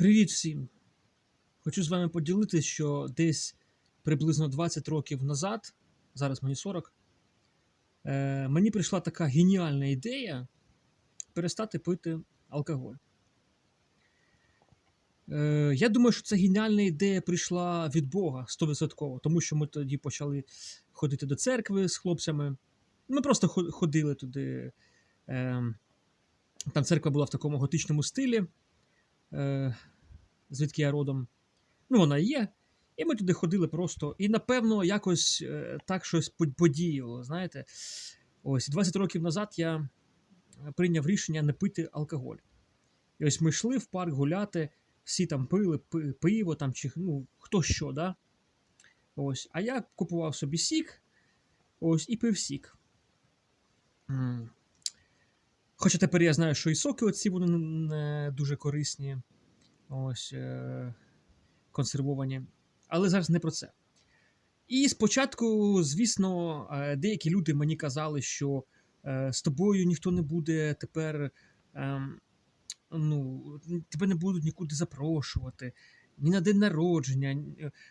Привіт всім! Хочу з вами поділитися, що десь приблизно 20 років назад, зараз мені 40, е, мені прийшла така геніальна ідея перестати пити алкоголь. Е, я думаю, що ця геніальна ідея прийшла від Бога 100%, тому що ми тоді почали ходити до церкви з хлопцями. Ми просто ходили туди. Е, там церква була в такому готичному стилі е, звідки я родом. Ну, вона є. І ми туди ходили просто. І, напевно, якось е, так щось подіяло. Знаєте, ось 20 років назад я прийняв рішення не пити алкоголь. І ось ми йшли в парк гуляти, всі там пили пиво там, чи ну, хто що, да? Ось. А я купував собі сік, ось, і пив сік. Хоча тепер я знаю, що і соки оці вони не дуже корисні, ось е, консервовані. Але зараз не про це. І спочатку, звісно, е, деякі люди мені казали, що е, з тобою ніхто не буде тепер. ем, ну, тебе не будуть нікуди запрошувати, ні на день народження,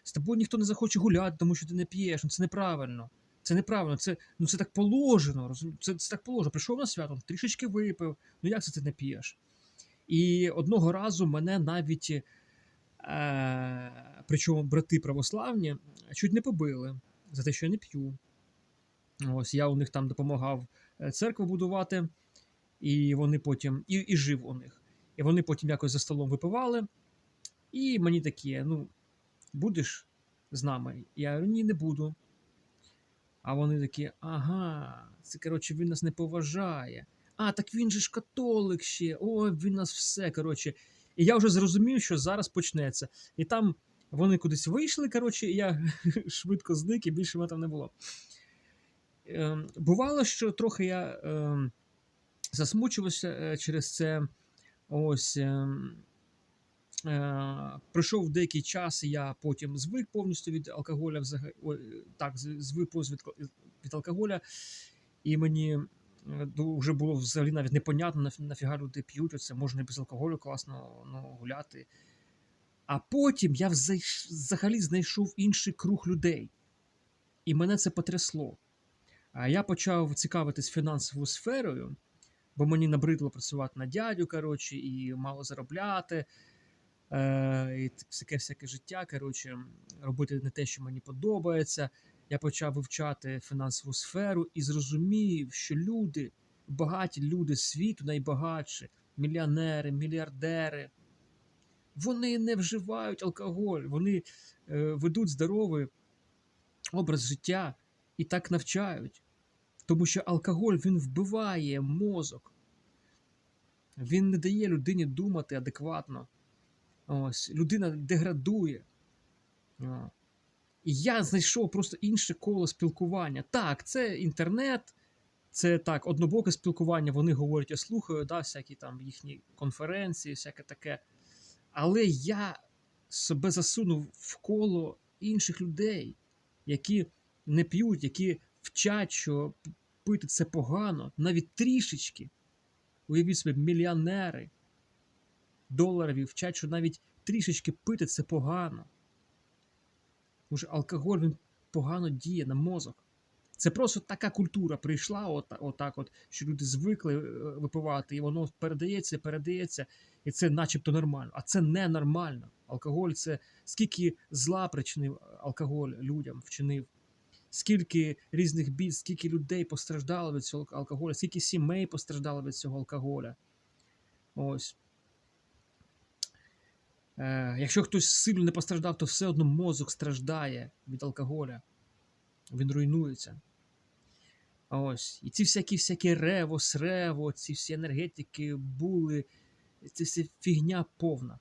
з тобою ніхто не захоче гуляти, тому що ти не п'єш. Ну це неправильно. Це неправильно, це, ну, це так положено. Це, це так положено. Прийшов на свято, трішечки випив. Ну як це ти не п'єш? І одного разу мене навіть, е, причому брати православні, чуть не побили за те, що я не п'ю. Ось я у них там допомагав е, церкву будувати, і вони потім і, і жив у них. І вони потім якось за столом випивали. І мені такі, ну, будеш з нами? Я говорю, ні, не буду. А вони такі, ага, це коротше, він нас не поважає. А, так він же ж католик ще. Ой, він нас все. коротше. І я вже зрозумів, що зараз почнеться. І там вони кудись вийшли, коротше, і я швидко зник, і більше мене там не було. Ем, бувало, що трохи я ем, засмучувався е, через це. Ось. ем, Е, пройшов деякий час, і я потім звик повністю від алкоголя, взага- ой, так, звик від, від алкоголя, і мені вже було взагалі навіть непонятно, нафіга люди п'ють, оце можна без алкоголю класно ну, гуляти. А потім я взагалі знайшов інший круг людей, і мене це потрясло. Я почав цікавитись фінансовою сферою, бо мені набридло працювати на дядю, коротше, і мало заробляти. Е, і всяке всяке життя, коротше, робити не те, що мені подобається. Я почав вивчати фінансову сферу і зрозумів, що люди, багаті люди світу, найбагатші, мільйонери, мільярдери, вони не вживають алкоголь, вони е, ведуть здоровий образ життя і так навчають. Тому що алкоголь він вбиває мозок. Він не дає людині думати адекватно. Ось, людина деградує. І я знайшов просто інше коло спілкування. Так, це інтернет, це так, однобоке спілкування. Вони говорять, я слухаю, да, всякі там їхні конференції, всяке таке. Але я себе засунув в коло інших людей, які не п'ють, які вчать, що пити це погано, навіть трішечки. Уявіть собі, мільйонери доларів вчать, що навіть трішечки пити це погано. Тому що алкоголь він погано діє на мозок. Це просто така культура прийшла, от, отак, от, що люди звикли е, випивати, і воно передається, передається, і це начебто нормально. А це не нормально. Алкоголь це скільки зла причинив алкоголь людям, вчинив, скільки різних бід, скільки людей постраждало від цього алкоголя, скільки сімей постраждало від цього алкоголя. Ось. Е, якщо хтось сильно не постраждав, то все одно мозок страждає від алкоголя. Він руйнується. Ось. І ці всякі всякі рево, срево, ці всі енергетики, були, це вся фігня повна.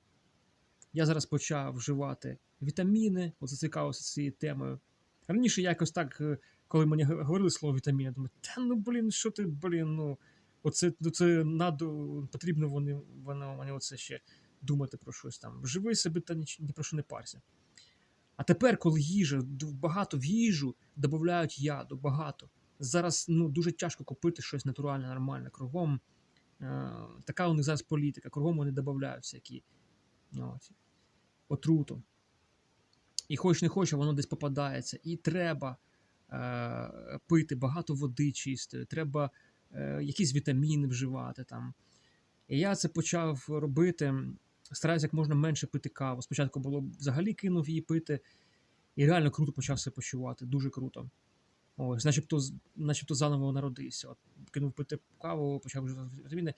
Я зараз почав вживати вітаміни, от зацікавився цією темою. Раніше якось так, е, коли мені говорили слово вітаміни, думаю, та ну блін, що ти, блін, ну, оце, ну, це надо, потрібно вони, воно мені оце ще думати про щось там. Живи собі та ніч, ні про що не парся. А тепер, коли їжа, багато в їжу додають яду, багато. Зараз ну, дуже тяжко купити щось натуральне, нормальне. Кругом е, така у них зараз політика, кругом вони додають всякі От. Отруту. І хоч не хоче, воно десь попадається. І треба е, пити багато води чистої, треба е, якісь вітаміни вживати там. І я це почав робити. Стараюся як можна менше пити каву. Спочатку було взагалі кинув її пити, і реально круто почав себе почувати. Дуже круто. Ось, начебто, начебто заново народився. От, кинув пити каву, почав вітаміни.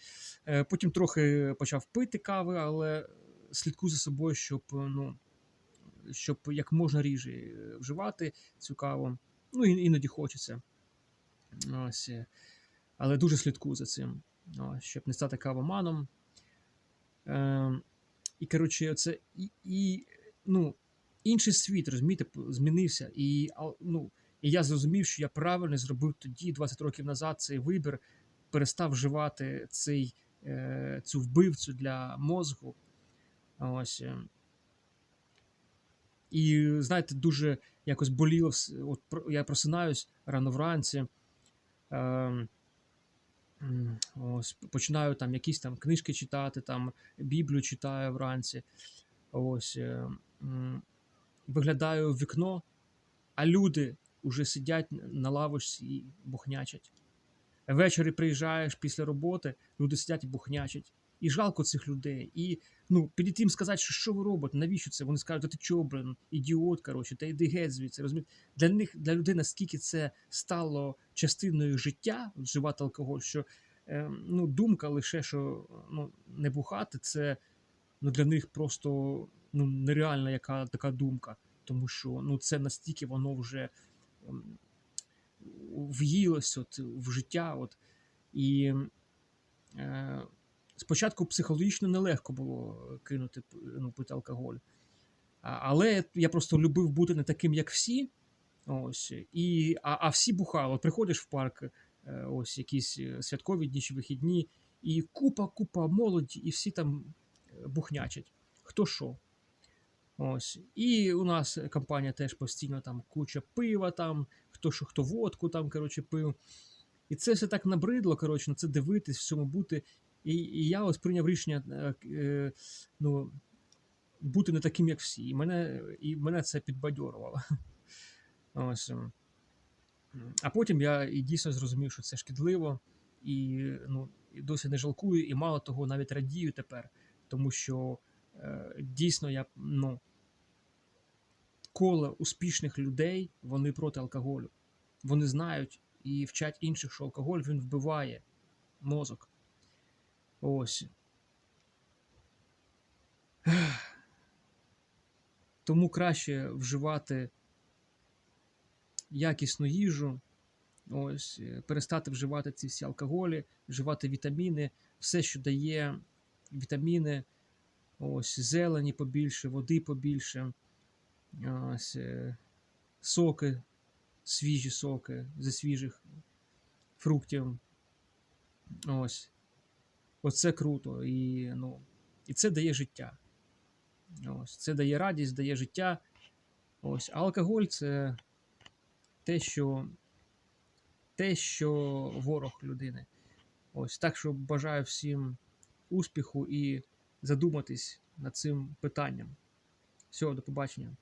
Е, Потім трохи почав пити кави, але слідкую за собою, щоб, е, ну, щоб як можна ріже е, вживати цю каву. Ну, іноді хочеться. Ось. е, Але дуже слідкую за цим, щоб не стати кавоманом. Е, і, коротше, це і, і, ну, інший світ, розумієте, змінився. І, ну, і я зрозумів, що я правильно зробив тоді, 20 років назад, цей вибір, перестав вживати цей, е, цю вбивцю для мозку. Ось. е. І знаєте, дуже якось боліло. От я просинаюсь рано вранці. Е, ось, починаю там якісь там книжки читати, там Біблію читаю вранці. Ось, е, виглядаю в вікно, а люди вже сидять на лавочці і бухнячать. Ввечері приїжджаєш після роботи, люди сидять і бухнячать. І жалко цих людей. І ну, підійти їм сказати, що що ви робите, навіщо це? Вони скажуть, та ти чого, блин, ідіот, коротше, та йди геть звідси. Розумієте? Для них, для людей, наскільки це стало частиною життя вживати алкоголь, що е, ну, думка лише, що ну, не бухати, це ну, для них просто ну, нереальна яка така думка. Тому що ну, це настільки воно вже ем, в'їлось от, в життя. От, і е, спочатку психологічно нелегко було кинути ну, пити алкоголь. Але я просто любив бути не таким, як всі. Ось, і, а, а всі бухали. Приходиш в парк, е, ось якісь е, святкові дні чи вихідні, і купа, купа молоді, і всі там е, бухнячать. Хто що. Ось. І у нас компанія теж постійно там куча пива, там, хто що, хто водку там, коротше, пив. І це все так набридло, коротше, на це дивитись, в цьому бути. І, і я ось прийняв рішення е, е, ну, бути не таким, як всі. І мене, і мене це підбадьорувало. Ось. ем. А потім я і дійсно зрозумів, що це шкідливо, і, ну, досі не жалкую, і мало того, навіть радію тепер, тому що е, дійсно я ну, коло успішних людей вони проти алкоголю. Вони знають і вчать інших, що алкоголь він вбиває мозок. Ось. Тому краще вживати якісну їжу, ось, е, перестати вживати ці всі алкоголі, вживати вітаміни, все, що дає вітаміни, ось, зелені побільше, води побільше, ось, е, соки, свіжі соки зі свіжих фруктів. Ось. Оце круто. І, ну, і це дає життя. Ось. Це дає радість, дає життя. Ось. А алкоголь це те, що, те, що ворог людини. Ось. Так що бажаю всім успіху і задуматись над цим питанням. Всього, до побачення.